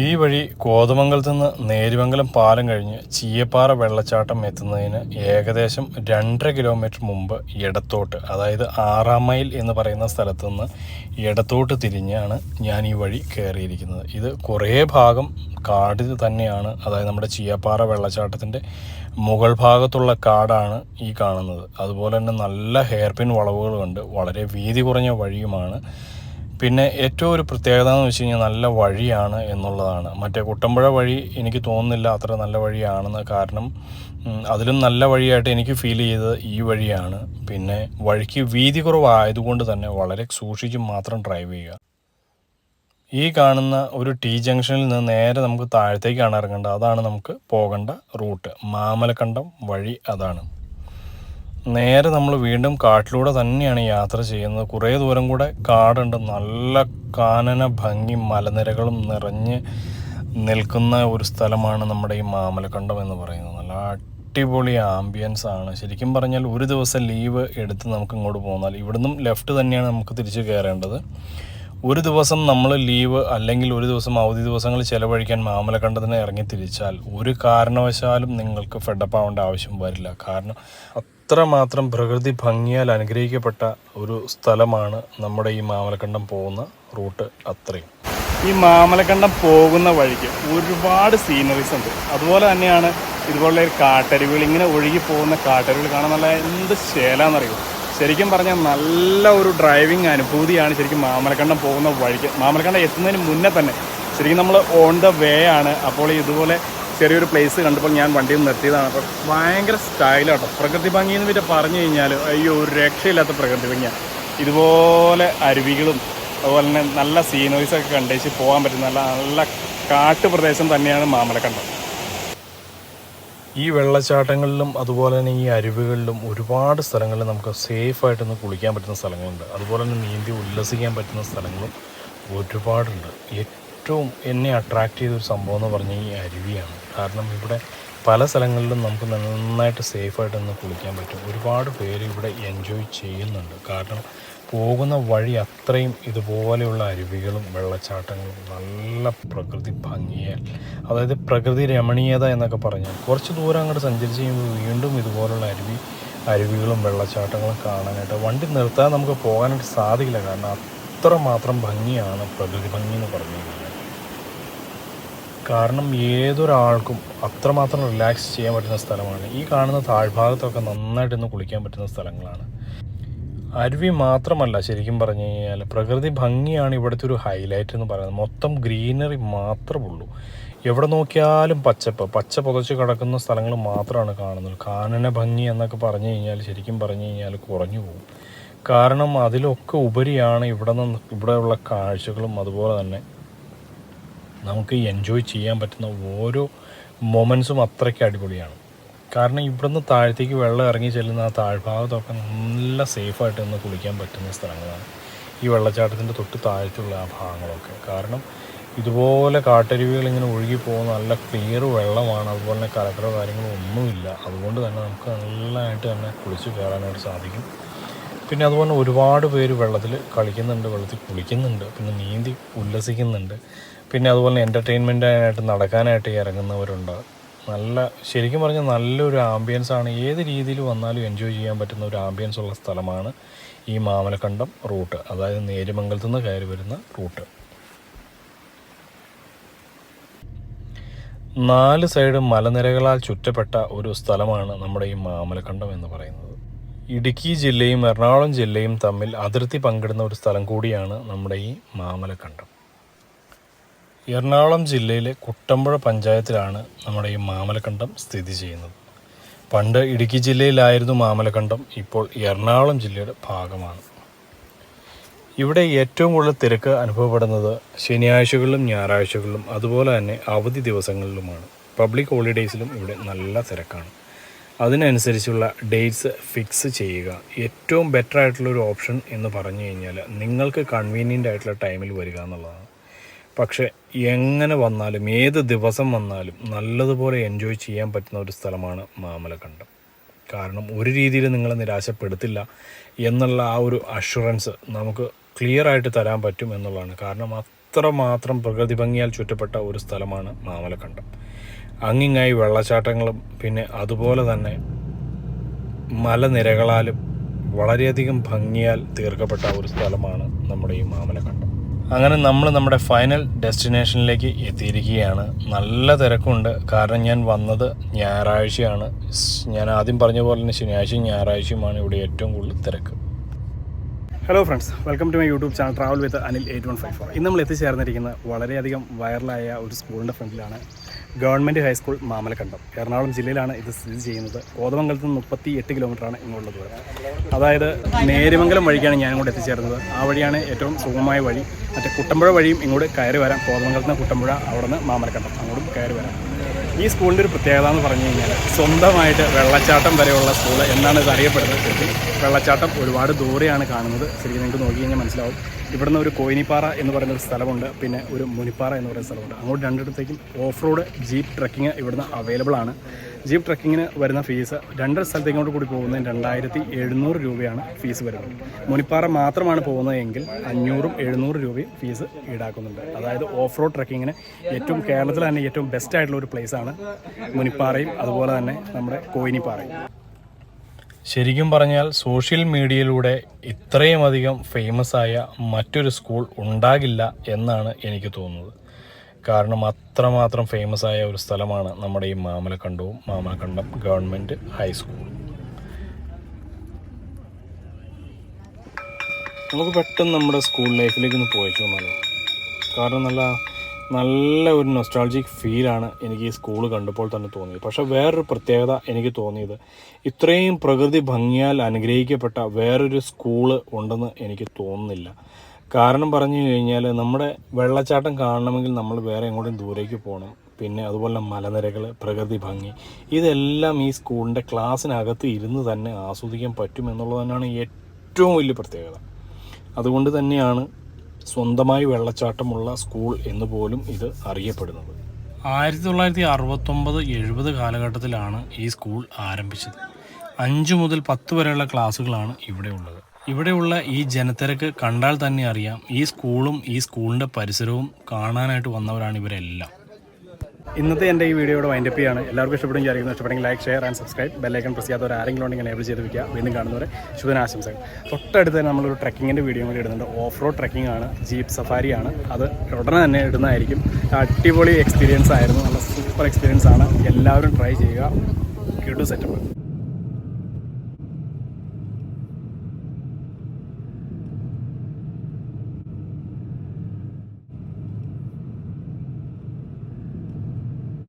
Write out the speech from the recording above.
ഈ വഴി കോതമംഗലത്ത് നിന്ന് നേരിമംഗലം പാലം കഴിഞ്ഞ് ചീയപ്പാറ വെള്ളച്ചാട്ടം എത്തുന്നതിന് ഏകദേശം രണ്ടര കിലോമീറ്റർ മുമ്പ് ഇടത്തോട്ട് അതായത് ആറാം മൈൽ എന്ന് പറയുന്ന സ്ഥലത്തു നിന്ന് ഇടത്തോട്ട് തിരിഞ്ഞാണ് ഞാൻ ഈ വഴി കയറിയിരിക്കുന്നത്. ഇത് കുറേ ഭാഗം കാട് തന്നെയാണ് അതായത് നമ്മുടെ ചീയപ്പാറ വെള്ളച്ചാട്ടത്തിന്റെ മുകൾ ഭാഗത്തുള്ള കാടാണ് ഈ കാണുന്നത്. അതുപോലെ തന്നെ നല്ല ഹെയർപിൻ വളവുകളുണ്ട് വളരെ വീതി കുറഞ്ഞ വഴിയുമാണ് പിന്നെ ഏറ്റവും ഒരു പ്രത്യേകത എന്ന് വെച്ച് കഴിഞ്ഞാൽ നല്ല വഴിയാണ് എന്നുള്ളതാണ്. മറ്റേ കുട്ടമ്പുഴ വഴി എനിക്ക് തോന്നുന്നില്ല അത്ര നല്ല വഴിയാണെന്ന്. കാരണം അതിലും നല്ല വഴിയായിട്ട് എനിക്ക് ഫീൽ ചെയ്തത് ഈ വഴിയാണ്. പിന്നെ വഴിക്ക് വീതി കുറവായതുകൊണ്ട് തന്നെ വളരെ സൂക്ഷിച്ച് മാത്രം ഡ്രൈവ് ചെയ്യുക. ഈ കാണുന്ന ഒരു ടി ജംഗ്ഷനിൽ നിന്ന് നേരെ നമുക്ക് താഴത്തേക്കാണ് ഇറങ്ങേണ്ടത്. അതാണ് നമുക്ക് പോകേണ്ട റൂട്ട് മാമലക്കണ്ടം വഴി അതാണ്. നേരെ നമ്മൾ വീണ്ടും കാട്ടിലൂടെ തന്നെയാണ് യാത്ര ചെയ്യുന്നത്. കുറേ ദൂരം കൂടെ കാടുണ്ട്. നല്ല കാനന ഭംഗി മലനിരകളും നിറഞ്ഞ് നിൽക്കുന്ന ഒരു സ്ഥലമാണ് നമ്മുടെ ഈ മാമലക്കണ്ടം എന്ന് പറയുന്നത്. നല്ല അടിപൊളി ആംബിയൻസ് ആണ്. ശരിക്കും പറഞ്ഞാൽ ഒരു ദിവസം ലീവ് എടുത്ത് നമുക്ക് ഇങ്ങോട്ട് പോന്നാൽ ഇവിടുന്നും ലെഫ്റ്റ് തന്നെയാണ് നമുക്ക് തിരിച്ചു കയറേണ്ടത്. ഒരു ദിവസം നമ്മൾ ലീവ് അല്ലെങ്കിൽ ഒരു ദിവസം അവധി ദിവസങ്ങൾ ചിലവഴിക്കാൻ മാമലക്കണ്ടത്തിന് ഇറങ്ങി തിരിച്ചാൽ ഒരു കാരണവശാലും നിങ്ങൾക്ക് ഫെഡപ്പ് ആവേണ്ട ആവശ്യം വരില്ല. കാരണം അത്രമാത്രം പ്രകൃതി ഭംഗിയാൽ അനുഗ്രഹിക്കപ്പെട്ട ഒരു സ്ഥലമാണ് നമ്മുടെ ഈ മാമലക്കണ്ടം പോകുന്ന റൂട്ട് അത്രയും. ഈ മാമലക്കണ്ടം പോകുന്ന വഴിക്ക് ഒരുപാട് സീനറീസ് ഉണ്ട്. അതുപോലെ തന്നെയാണ് ഇതുപോലുള്ള കാട്ടരുവികൾ ഇങ്ങനെ ഒഴുകി പോകുന്ന കാട്ടരുവികൾ കാണാൻ നല്ല എന്ത് ശേലാന്നറിയോ? ശരിക്കും പറഞ്ഞാൽ നല്ല ഒരു ഡ്രൈവിംഗ് അനുഭൂതിയാണ് ശരിക്കും മാമലക്കണ്ടം പോകുന്ന വഴിക്ക്. മാമലക്കണ്ടം എത്തുന്നതിന് മുന്നേ തന്നെ ശരിക്കും നമ്മൾ ഓൺ ദ വേ ആണ്. അപ്പോൾ ഇതുപോലെ ചെറിയൊരു പ്ലേസ് കണ്ടപ്പോൾ ഞാൻ വണ്ടിയിൽ നിർത്തിയതാണ്. അപ്പോൾ ഭയങ്കര സ്റ്റൈലാട്ടോ പ്രകൃതി ഭംഗി എന്ന് വെച്ചാൽ പറഞ്ഞു കഴിഞ്ഞാൽ അയ്യോ ഒരു രക്ഷയില്ലാത്ത പ്രകൃതി ഭംഗിയാണ് ഇതുപോലെ അരുവികളും അതുപോലെ തന്നെ നല്ല സീനറീസൊക്കെ കണ്ടേച്ച് പോകാൻ പറ്റുന്ന നല്ല നല്ല കാട്ടുപ്രദേശം തന്നെയാണ് മാമലക്കണ്ടം. ഈ വെള്ളച്ചാട്ടങ്ങളിലും അതുപോലെ തന്നെ ഈ അരുവികളിലും ഒരുപാട് സ്ഥലങ്ങളിൽ നമുക്ക് സേഫായിട്ടൊന്ന് കുളിക്കാൻ പറ്റുന്ന സ്ഥലങ്ങളുണ്ട്. അതുപോലെ തന്നെ നീന്തി ഉല്ലസിക്കാൻ പറ്റുന്ന സ്ഥലങ്ങളും ഒരുപാടുണ്ട്. ഏറ്റവും എന്നെ അട്രാക്റ്റ് ചെയ്ത ഒരു സംഭവം എന്ന് പറഞ്ഞാൽ ഈ അരുവിയാണ്. കാരണം ഇവിടെ പല സ്ഥലങ്ങളിലും നമുക്ക് നന്നായിട്ട് സേഫായിട്ടൊന്ന് കുളിക്കാൻ പറ്റും. ഒരുപാട് പേര് ഇവിടെ എൻജോയ് ചെയ്യുന്നുണ്ട്. കാരണം പോകുന്ന വഴി അത്രയും ഇതുപോലെയുള്ള അരുവികളും വെള്ളച്ചാട്ടങ്ങളും നല്ല പ്രകൃതി ഭംഗിയാൽ അതായത് പ്രകൃതി രമണീയത എന്നൊക്കെ പറഞ്ഞാൽ കുറച്ച് ദൂരം അങ്ങോട്ട് സഞ്ചരിച്ച് കഴിയുമ്പോൾ വീണ്ടും ഇതുപോലുള്ള അരുവി അരുവികളും വെള്ളച്ചാട്ടങ്ങളും കാണാനായിട്ട് വണ്ടി നിർത്താതെ നമുക്ക് പോകാനായിട്ട് സാധിക്കില്ല. കാരണം അത്രമാത്രം ഭംഗിയാണ് പ്രകൃതി ഭംഗി എന്ന് പറഞ്ഞു കഴിഞ്ഞാൽ കാരണം ഏതൊരാൾക്കും അത്രമാത്രം റിലാക്സ് ചെയ്യാൻ പറ്റുന്ന സ്ഥലമാണ്. ഈ കാണുന്ന താഴ്ഭാഗത്തൊക്കെ നന്നായിട്ടൊന്ന് കുളിക്കാൻ പറ്റുന്ന സ്ഥലങ്ങളാണ്. അരുവി മാത്രമല്ല ശരിക്കും പറഞ്ഞു കഴിഞ്ഞാൽ പ്രകൃതി ഭംഗിയാണ് ഇവിടുത്തെ ഒരു ഹൈലൈറ്റ് എന്ന് പറയുന്നത്. മൊത്തം ഗ്രീനറി മാത്രമേ ഉള്ളൂ. എവിടെ നോക്കിയാലും പച്ചപ്പ് പച്ച പുതച്ച് കിടക്കുന്ന സ്ഥലങ്ങൾ മാത്രമാണ് കാണുന്നത്. കാനന ഭംഗി എന്നൊക്കെ പറഞ്ഞു കഴിഞ്ഞാൽ ശരിക്കും പറഞ്ഞു കഴിഞ്ഞാൽ കുറഞ്ഞു പോകും. കാരണം അതിലൊക്കെ ഉപരിയാണ് ഇവിടെ നിന്ന് ഇവിടെയുള്ള കാഴ്ചകളും അതുപോലെ തന്നെ നമുക്ക് എൻജോയ് ചെയ്യാൻ പറ്റുന്ന ഓരോ മൊമെൻസും അത്രയ്ക്ക് അടിപൊളിയാണ്. കാരണം ഇവിടുന്ന് താഴത്തേക്ക് വെള്ളം ഇറങ്ങി ചെല്ലുന്ന ആ താഴ്ഭാഗത്തൊക്കെ നല്ല സേഫായിട്ട് ഒന്ന് കുളിക്കാൻ പറ്റുന്ന സ്ഥലങ്ങളാണ്. ഈ വെള്ളച്ചാട്ടത്തിന്റെ തൊട്ട് താഴത്തുള്ള ആ ഭാഗങ്ങളൊക്കെ. കാരണം ഇതുപോലെ കാട്ടരുവികൾ ഇങ്ങനെ ഒഴുകി പോകുന്ന നല്ല ക്ലിയർ വെള്ളമാണ്. അതുപോലെ തന്നെ കലക്കറോ കാര്യങ്ങളോ ഒന്നുമില്ല. അതുകൊണ്ട് തന്നെ നമുക്ക് നല്ലതായിട്ട് തന്നെ കുളിച്ച് കയറാനായിട്ട് സാധിക്കും. പിന്നെ അതുപോലെ ഒരുപാട് പേര് വെള്ളത്തിൽ കളിക്കുന്നുണ്ട് വെള്ളത്തിൽ കുളിക്കുന്നുണ്ട് പിന്നെ നീന്തി ഉല്ലസിക്കുന്നുണ്ട്. പിന്നെ അതുപോലെ എന്റർടൈൻമെന്റായിട്ട് നടക്കാനായിട്ട് ഇറങ്ങുന്നവരുണ്ട്. നല്ല ശരിക്കും പറഞ്ഞാൽ നല്ലൊരു ആംബിയൻസ് ആണ്. ഏത് രീതിയിൽ വന്നാലും എൻജോയ് ചെയ്യാൻ പറ്റുന്ന ഒരു ആംബിയൻസ് ഉള്ള സ്ഥലമാണ് ഈ മാമലക്കണ്ടം റൂട്ട്. അതായത് നേരിമംഗലത്തു നിന്ന് കയറി വരുന്ന റൂട്ട്. നാല് സൈഡ് മലനിരകളാൽ ചുറ്റപ്പെട്ട ഒരു സ്ഥലമാണ് നമ്മുടെ ഈ മാമലക്കണ്ടം എന്ന് പറയുന്നത്. ഇടുക്കി ജില്ലയും എറണാകുളം ജില്ലയും തമ്മിൽ അതിർത്തി പങ്കിടുന്ന ഒരു സ്ഥലം കൂടിയാണ് നമ്മുടെ ഈ മാമലക്കണ്ടം എറണാകുളം ജില്ലയിലെ കുട്ടമ്പുഴ പഞ്ചായത്തിലാണ് നമ്മുടെ ഈ മാമലക്കണ്ടം സ്ഥിതി ചെയ്യുന്നത്. പണ്ട് ഇടുക്കി ജില്ലയിലായിരുന്നു മാമലക്കണ്ടം ഇപ്പോൾ എറണാകുളം ജില്ലയുടെ ഭാഗമാണ്. ഇവിടെ ഏറ്റവും കൂടുതൽ തിരക്ക് അനുഭവപ്പെടുന്നത് ശനിയാഴ്ചകളിലും ഞായറാഴ്ചകളിലും അതുപോലെ തന്നെ അവധി ദിവസങ്ങളിലുമാണ്. പബ്ലിക് ഹോളിഡേയ്സിലും ഇവിടെ നല്ല തിരക്കാണ്. അതിനനുസരിച്ചുള്ള ഡേറ്റ്സ് ഫിക്സ് ചെയ്യുക. ഏറ്റവും ബെറ്റർ ആയിട്ടുള്ള ഒരു ഓപ്ഷൻ എന്ന് പറഞ്ഞു കഴിഞ്ഞാൽ നിങ്ങൾക്ക് കൺവീനിയന്റ് ആയിട്ടുള്ള ടൈമിൽ വരിക എന്നുള്ളതാണ്. പക്ഷേ എങ്ങനെ വന്നാലും ഏത് ദിവസം വന്നാലും നല്ലതുപോലെ എൻജോയ് ചെയ്യാൻ പറ്റുന്ന ഒരു സ്ഥലമാണ് മാമലക്കണ്ടം കാരണം ഒരു രീതിയിൽ നിങ്ങളെ നിരാശപ്പെടുത്തില്ല എന്നുള്ള ആ ഒരു അഷുറൻസ് നമുക്ക് ക്ലിയർ ആയിട്ട് തരാൻ പറ്റും എന്നുള്ളതാണ്. കാരണം അത്രമാത്രം പ്രകൃതി ഭംഗിയാൽ ചുറ്റപ്പെട്ട ഒരു സ്ഥലമാണ് മാമലക്കണ്ടം അങ്ങിങ്ങായി വെള്ളച്ചാട്ടങ്ങളും പിന്നെ അതുപോലെ തന്നെ മലനിരകളാലും വളരെയധികം ഭംഗിയാൽ തീർക്കപ്പെട്ട ഒരു സ്ഥലമാണ് നമ്മുടെ ഈ മാമലക്കണ്ടം അങ്ങനെ നമ്മൾ നമ്മുടെ ഫൈനൽ ഡെസ്റ്റിനേഷനിലേക്ക് എത്തിയിരിക്കുകയാണ്. നല്ല തിരക്കുണ്ട്. കാരണം ഞാൻ വന്നത് ഞായറാഴ്ചയാണ്. ഞാൻ ആദ്യം പറഞ്ഞ പോലെ തന്നെ ശനിയാഴ്ചയും ഞായറാഴ്ചയുമാണ് ഇവിടെ ഏറ്റവും കൂടുതൽ തിരക്ക്. Hello friends welcome to my YouTube channel travel with Anil eight one five four ഇന്ന് നമ്മൾ എത്തിച്ചേർന്നിരിക്കുന്ന വളരെയധികം വൈറലായ ഒരു സ്കൂളിന്റെ ഫ്രണ്ടിലാണ് ഗവൺമെന്റ് ഹൈസ്കൂൾ മാമലക്കണ്ടം. എറണാകുളം ജില്ലയിലാണ് ഇത് സ്ഥിതി ചെയ്യുന്നത്. കോതമംഗലത്ത് നിന്ന് മുപ്പത്തി എട്ട് കിലോമീറ്ററാണ് ഇങ്ങോട്ടുള്ള ദൂരം അതായത് നേരിമംഗലം വഴിക്കാണ് ഞാൻ ഇങ്ങോട്ട് എത്തിച്ചേർന്നത്. ആ വഴിയാണ് ഏറ്റവും സുഗമമായ വഴി. മറ്റേ കുട്ടമ്പുഴ വഴിയും ഇങ്ങോട്ട് കയറി വരാം. കോതമംഗലത്ത് നിന്ന് കുട്ടമ്പുഴ അവിടെ നിന്ന് മാമലക്കണ്ടം. അങ്ങോട്ടും കയറി വരാം. ഈ സ്കൂളിന്റെ ഒരു പ്രത്യേകത എന്ന് പറഞ്ഞു കഴിഞ്ഞാൽ സ്വന്തമായിട്ട് വെള്ളച്ചാട്ടം വരെയുള്ള സ്കൂൾ എന്നാണ് ഇത് അറിയപ്പെടുന്നത്. ശരിക്കും വെള്ളച്ചാട്ടം ഒരുപാട് ദൂരെയാണ് കാണുന്നത്. ശരിക്കും നിങ്ങൾക്ക് നോക്കി കഴിഞ്ഞാൽ മനസ്സിലാവും. ഇവിടുന്ന് ഒരു കോയിനിപ്പാറ എന്ന് പറയുന്ന ഒരു സ്ഥലമുണ്ട്. പിന്നെ ഒരു മുനിപ്പാറ എന്ന് പറയുന്ന സ്ഥലമുണ്ട്. അങ്ങോട്ട് രണ്ടിടത്തേക്കും ഓഫ് റോഡ് ജീപ്പ് ട്രക്കിംഗ് ഇവിടുന്ന് അവൈലബിൾ ആണ്. ജീപ്പ് ട്രക്കിങ്ങിന് വരുന്ന ഫീസ് രണ്ട് സ്ഥലത്തേക്കോട്ട് കൂടി പോകുന്നതിന് രണ്ടായിരത്തി എഴുന്നൂറ് രൂപയാണ് ഫീസ് വരുന്നത്. മുനിപ്പാറ മാത്രമാണ് പോകുന്നതെങ്കിൽ അഞ്ഞൂറും എഴുന്നൂറ് രൂപയും ഫീസ് ഈടാക്കുന്നുണ്ട്. അതായത് ഓഫ് റോഡ് ട്രക്കിങ്ങിന് ഏറ്റവും കേരളത്തിൽ തന്നെ ഏറ്റവും ബെസ്റ്റ് ആയിട്ടുള്ള ഒരു പ്ലേസാണ് മുനിപ്പാറയും അതുപോലെ തന്നെ നമ്മുടെ കോയിനിപ്പാറയും. ശരിക്കും പറഞ്ഞാൽ സോഷ്യൽ മീഡിയയിലൂടെ ഇത്രയും അധികം ഫേമസ് ആയ മറ്റൊരു സ്കൂൾ ഉണ്ടാകില്ല എന്നാണ് എനിക്ക് തോന്നുന്നത്. കാരണം അത്രമാത്രം ഫേമസ് ആയ ഒരു സ്ഥലമാണ് നമ്മുടെ ഈ മാമലക്കണ്ടവും. Mamalakandam government high school. നമുക്ക് പെട്ടെന്ന് നമ്മുടെ സ്കൂൾ ലൈഫിലേക്ക് ഒന്ന് പോയി വന്നാലോ? കാരണം നല്ല നല്ല ഒരു നൊസ്റ്റാളജിക് ഫീലാണ് എനിക്ക് ഈ സ്കൂൾ കണ്ടപ്പോൾ തന്നെ തോന്നിയത്. പക്ഷേ വേറൊരു പ്രത്യേകത എനിക്ക് തോന്നിയത് ഇത്രയും പ്രകൃതി ഭംഗിയാൽ അനുഗ്രഹിക്കപ്പെട്ട വേറൊരു സ്കൂൾ ഉണ്ടെന്ന് എനിക്ക് തോന്നുന്നില്ല. കാരണം പറഞ്ഞു കഴിഞ്ഞാൽ നമ്മുടെ വെള്ളച്ചാട്ടം കാണണമെങ്കിൽ നമ്മൾ വേറെ എങ്ങോട്ടും ദൂരേക്ക് പോകണം പിന്നെ അതുപോലെ മലനിരകൾ പ്രകൃതി ഭംഗി ഇതെല്ലാം ഈ സ്കൂളിന്റെ ക്ലാസ്സിനകത്ത് ഇരുന്ന് തന്നെ ആസ്വദിക്കാൻ പറ്റും എന്നുള്ളത് തന്നെയാണ് ഏറ്റവും വലിയ പ്രത്യേകത. അതുകൊണ്ട് തന്നെയാണ് സ്വന്തമായി വെള്ളച്ചാട്ടമുള്ള സ്കൂൾ എന്ന് പോലും ഇത് അറിയപ്പെടുന്നത്. ആയിരത്തി തൊള്ളായിരത്തി അറുപത്തൊമ്പത് എഴുപത് കാലഘട്ടത്തിലാണ് ഈ സ്കൂൾ ആരംഭിച്ചത്. അഞ്ച് മുതൽ പത്ത് വരെയുള്ള ക്ലാസ്സുകളാണ് ഇവിടെ ഉള്ളത്. ഇവിടെയുള്ള ഈ ജനത്തിരക്ക് കണ്ടാൽ തന്നെ അറിയാം. ഈ സ്കൂളും ഈ സ്കൂളിന്റെ പരിസരവും കാണാനായിട്ട് വന്നവരാണ് ഇവരെല്ലാം. ഇന്നത്തെ എന്റെ ഈ വീഡിയോയുടെ വൈൻഡപ്പ് ചെയ്യാണ് എല്ലാവർക്കും ഇഷ്ടപ്പെടും വിചാരിക്കുന്നു ഇഷ്ടപ്പെടുമെങ്കിൽ like share and subscribe bell icon press ചെയ്യാത്തവർ ആരെങ്കിലും ഉണ്ടെങ്കിൽ എനേബിൾ ചെയ്ത് വയ്ക്കുക വീണ്ടും കാണുന്നവരെ ശുഭനാശംസകൾ. തൊട്ടടുത്ത് തന്നെ നമ്മളൊരു ട്രക്കിങ്ങിന്റെ വീഡിയോ കൂടി ഇടുന്നുണ്ട്. ഓഫ് റോഡ് ട്രക്കിംഗ് ആണ്. ജീപ്പ് സഫാരി ആണ്. അത് ഉടനെ തന്നെ ഇടുന്നതായിരിക്കും. അടിപൊളി എക്സ്പീരിയൻസ് ആയിരുന്നു. നല്ല സൂപ്പർ എക്സ്പീരിയൻസ് ആണ്. എല്ലാവരും ട്രൈ ചെയ്യുക. കിടു സെറ്റപ്പ്